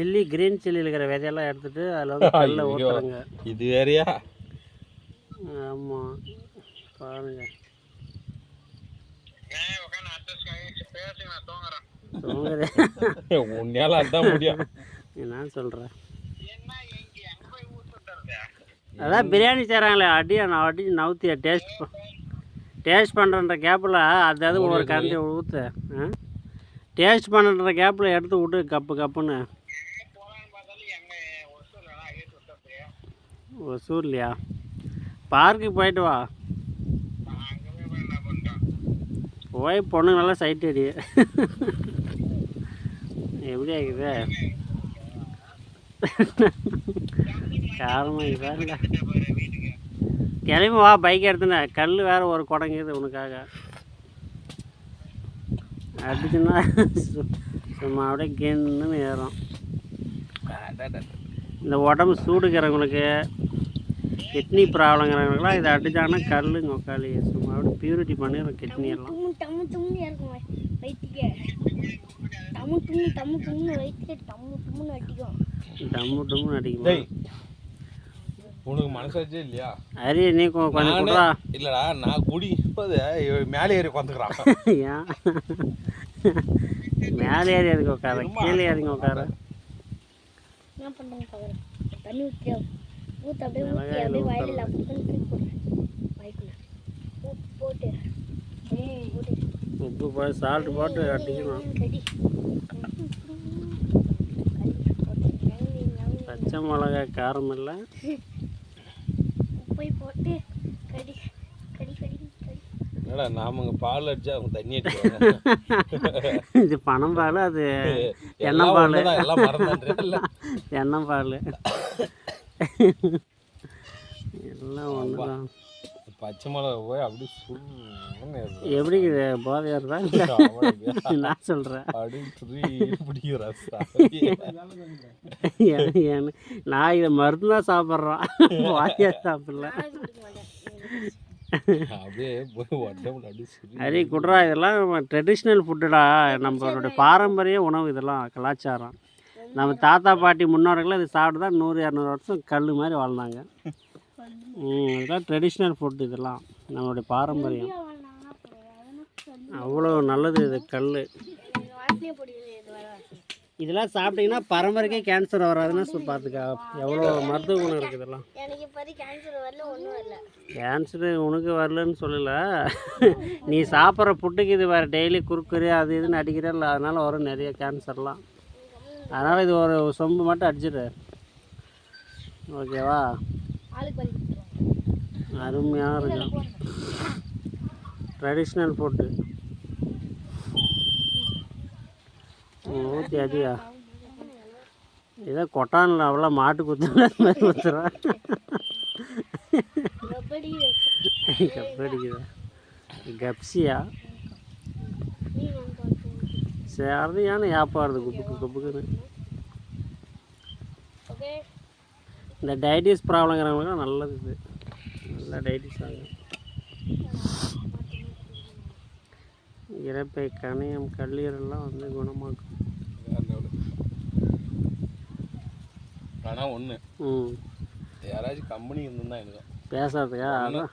Chilli green சில்லியில் இருக்கிற விதையெல்லாம் எடுத்துட்டு அதில் வந்து கல்ல. ஊற்றுறங்க இது வேறையா? ஆமாம் பாருங்க. தூங்குறேன். உன்னால அதான் முடியும். என்ன சொல்கிறேன் அதான் பிரியாணி செய்கிறாங்களே அடி நான் அடி நவுத்தியா டேஸ்ட் டேஸ்ட் பண்ணுற கேப்பில் அது அது ஒரு கரண்டி ஊற்று டேஸ்ட் பண்ணுற கேப்பில் எடுத்து விட்டு கப்பு கப்புன்னு. ஒசூர்லையா பார்க்குக்கு போயிட்டு வா. போய் பொண்ணு நல்லா சைட் அடி. எப்படி ஆகுது? காரணம் இதாங்க கிளம்பி வா பைக் எடுத்துனே கல் வேற ஒரு குடங்குது உனக்காக. அடிச்சுன்னா சும்மா அப்படியே கென்னு ஏறும். இந்த உடம்பு சூடுக்கிறவங்களுக்கு கிட்னி ப்ராப்ளங்கிறவங்களுக்குலாம் இதை அடிச்சாங்கன்னா கல்லுங்க உக்காளி சும்மா அப்படியே பியூரிட்டி பண்ணிடும் கிட்னி எல்லாம். டம்மு தும்னு இருக்கும் வயிற்றுக்கு டம்மு தும்மு டம்மு தும்னு வயிற்றுக்கு டம்மு தும்முன்னு அடிக்கும். டம்மு டம்முன்னு அடிக்குமா? டேய் உனக்கு மனசாச்சே இல்லையா? அரி நீ கொஞ்சம் கொடுறா. இல்லடா நான் குடிப்பது இவன் மேலே ஏறி உட்காந்துக்கிறான் ஏன்? மேலே ஏறி அதுக்கு உட்கார கீழே ஏறிங்க உட்கார என்ன பார்க்குறேன் தண்ணி ஊற்றி ஊற்ற அப்படியே ஊற்றி அப்படியே வயலில் அப்படி தூக்கி போடுறேன். வயக்குள்ள. உப்பு போட்டு சால்ட் போட்டு அடிக்கணும் பச்சை மிளகா காரம் இல்லை. உப்பை போட்டு கடி கடி கடி கடி. என்னடா நாம இங்க பால் அடிச்சா அவங்க தண்ணி அடிக்கிறாங்க இது பனம் பால் அது எண்ணெய் பால். எல்லாம் மறந்துடுறேன் எண்ணெய் பால். எல்லாம் ஒன்று தான் பச்சை மிளகா போய் அப்படியே சும்மா எப்படி இது போதையாக இருந்தா நான் சொல்கிறேன் நான் இதை மருந்து தான் சாப்பிட்றான் வாயாக சாப்பிடல அரி குட்ரா இதெல்லாம் ட்ரெடிஷ்னல் ஃபுட்டுடா நம்மளுடைய பாரம்பரிய உணவு இதெல்லாம் கலாச்சாரம். நம்ம தாத்தா பாட்டி முன்னோர்கள் இது சாப்பிட்டு தான் நூறு இரநூறு வருஷம் கல் மாதிரி வாழ்ந்தாங்க. இதெல்லாம் ட்ரெடிஷ்னல் ஃபுட் இதெல்லாம் நம்மளுடைய பாரம்பரியம். அவ்வளோ நல்லது இது கல். இதெல்லாம் சாப்பிட்டீங்கன்னா பரம்பரைக்கே கேன்சர் வராதுன்னு பார்த்துக்கா. எவ்வளோ மருத்துவ குணம் இருக்குது இதெல்லாம். கேன்சர் ஒன்றும் கேன்சரு உனக்கு வரலன்னு சொல்லலை. நீ சாப்பிட்ற புட்டுக்கு இது வேறு டெய்லி குறுக்குறு அது இதுன்னு அடிக்கிறல்ல அதனால் வரும் நிறைய கேன்சர்லாம் அதனால் இது ஒரு சொம்பு மட்டும் அடிச்சிடு. ஓகேவா? அருமையாக இருக்கும். ட்ரெடிஷ்னல் ஃபுட்டு ஊற்றி அடியா? இதை கொட்டானில் அவ்வளோ மாட்டு குத்துற மாதிரி குத்துறான். கப்படிக்குதா கப்சியா? சரியான வியாபாரம் குப்புக்கு குப்புக்குன்னு. ஓகே. இந்த டயட்டிஸ் ப்ராப்ளங்கிறவங்களுக்குலாம் நல்லது இது. நல்ல டயட்டிஸ் ஆகும் இறப்பை கணையம் கல்லீரல்லாம் வந்து குணமாக்கும். ஆனால் ஒன்று ம். யாராச்சும் கம்பெனி இருந்திருந்தா எனக்கு பேசுறதுக்கா? அதான்.